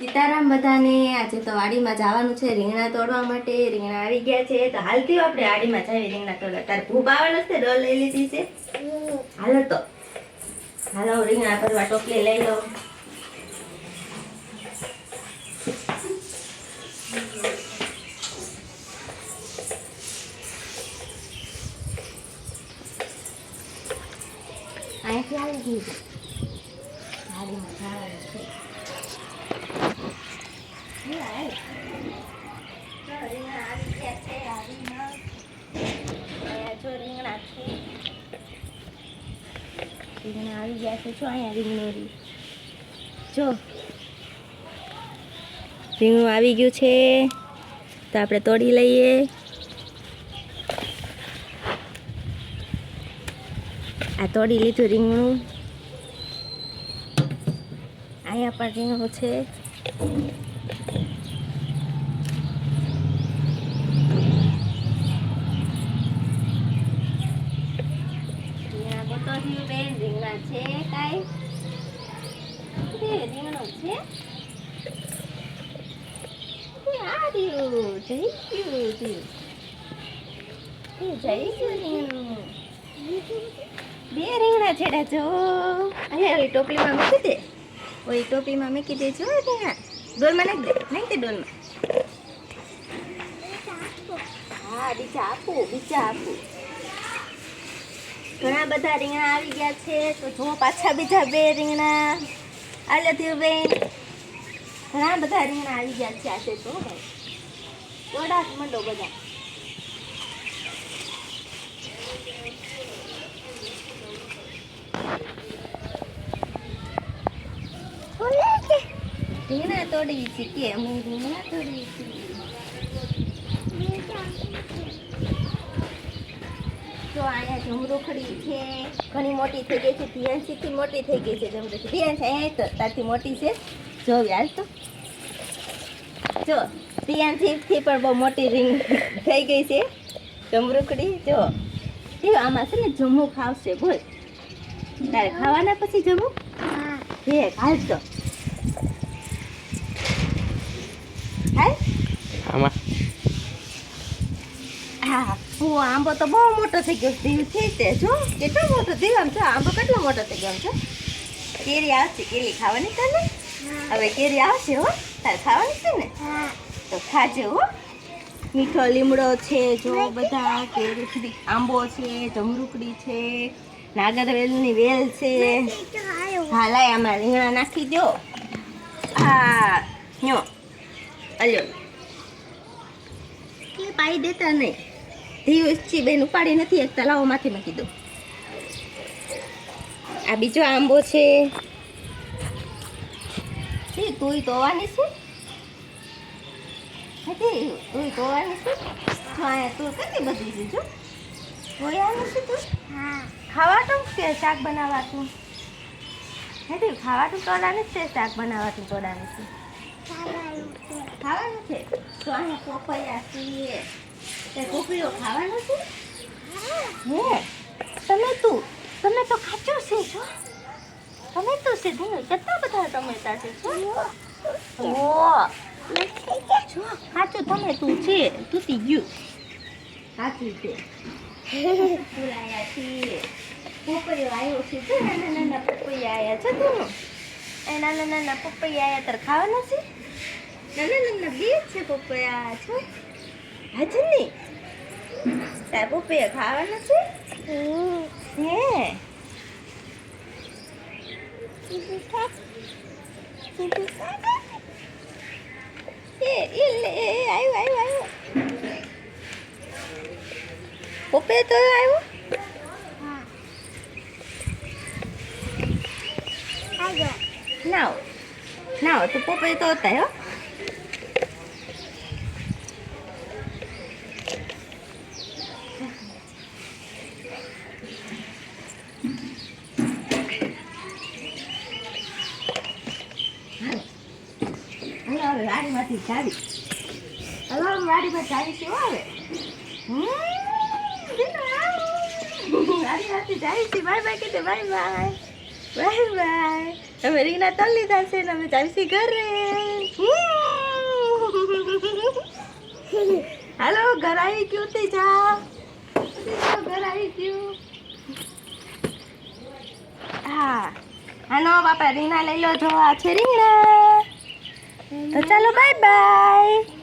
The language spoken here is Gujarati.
સીતારામ બધાને આજે તો વાડીમાં જવાનું છે. રીંગણા તોડવા માટે રીંગણા આવી ગયા છે. તો હાલતી આપણે વાડીમાં જઈએ. રીંગણા તોડવા. તારે ભૂપ આવવાનું છે ડોલ લઈ લીધી છે. હાલો તો. હાલો, રીંગણા ભરવા ટોપલી લઈ લો. અહીંથી આવી ગયું વાડીમાં જવાનું છે રીંગણા આવી ગયા છે. જો અહીંયા રીંગણું જો રીંગણું આવી ગયું છે તો આપણે તોડી લઈએ. આ તોડી લીધું રીંગણું. અહીંયા પણ રીંગણું છે. ગોતોથી બેન રીંગણા છે કાંઈ? તે રીંગણું છે આ રહ્યું જઈ ગયું રહ્યું. તે જઈ ગયું રીંગણું બે રીંગણા છેડા જો. અહીંયા ઓલી ટોપલીમાં મૂકી દે. ઓલી ટોપીમાં મૂકી દે જો રીંગણા ડોલમાં નાખી દે નાખી દે ડોલમાં. હા બીજા આપું બીજા આપું. ઘણા બધા રીંગણા આવી ગયા છે. તો જુઓ પાછા બીજા બે રીંગણા. આલ્યો બેન. ઘણા બધા રીંગણા આવી ગયા છે આજે તો. તોડાક મંડો બધા. રીંગણા તોડી છે કે? અમે રીંગણા તોડી છે. જો અહીંયા જમરૂખડી છે ઘણી મોટી થઈ ગઈ છે ધ્યાનસીથી મોટી થઈ ગઈ છે જમરૂખડી ધ્યાન અહીંયા તો તારથી મોટી છે. જોવી હાલ તો? જો ધ્યાનથી પણ બહુ મોટી રીંગ થઈ ગઈ છે. જમરૂખડી જો. તે આમાં છે ને જમવું ખાવશે બોલ. તારે ખાવાના પછી જમવું? હે. હાલ તો. હાલ? આમાં ઓ આંબો તો બહુ મોટો થઈ ગયો દીવ છે તે જો. કેટલો મોટો દીવ આમ જો આંબો કેટલો મોટો થઈ ગયો જો કેરી આવશે કેરી ખાવાની તને? હવે કેરી આવશે હો? તારે ખાવાની છે ને? તો ખાજે હો. મીઠો લીમડો છે જો બધા કેરી આંબો છે જમરૂકડી છે નાગરવેલની વેલ છે. હાલાય આમાં રીંગણા નાખી દો હા યો અલ્યો કે પાઈ દેતા નહીં. ધીવસથી બેન ઉપાડી નથી એક માથે મૂકી દો આ બીજો આંબો છે. તુંય તોવાની છે? તુંય તોવાની છે? તું કેટલી બધી છે જો. તોયાનું છે તું? ખાવા તો છે શાક બનાવવાતું હતી ખાવાતું તોડાનું છે શાક બનાવવાતું તોડાનું છે? ખાવાનું છે. તો અહીંયા પોપૈયા તે પોપૈયો ખાવાનો છે? હે. તમે તું તમે તો ખાચો છે છો તમે તો છે ધીમે કેટલા બધા ટમેટા છે? છો ઓ ખાચું તમે તું છે તૂટી ગયું. સાચું છે. ફૂલાયા છે પોપૈયો આવ્યો છે જો નાના નાના પોપૈયા આવ્યા છે તું એ નાના નાના પોપૈયા આવ્યા તાર ખાવાના છે? નાના નાના બે છે પપૈયા છો હાજર નહીં. તાર પપૈયા ખાવાના છે હે એ એ લે એ આવ્યો આવ્યો આવ્યો પપૈયા તો આવ્યો નાવ નાવ તું પપૈયા તો હતા હો હાલો વાડીમાંથી ચાવી. હલો વાડીમાં ચાવી શું આવે. વાડીમાંથી ચાવી છે બાય બાય કીધે બાય બાય. Bye bye. હવે રીંગણા તલ્લી થશે ને અમે ચાવીસી ઘરે. હાલો, ઘર આવી ગયું તે જા. ઘર આવી ગયું. હા. આનો બાપા, રીંગણા લઈ લો, જો આ છે રીંગણા. તો ચાલો બાય બાય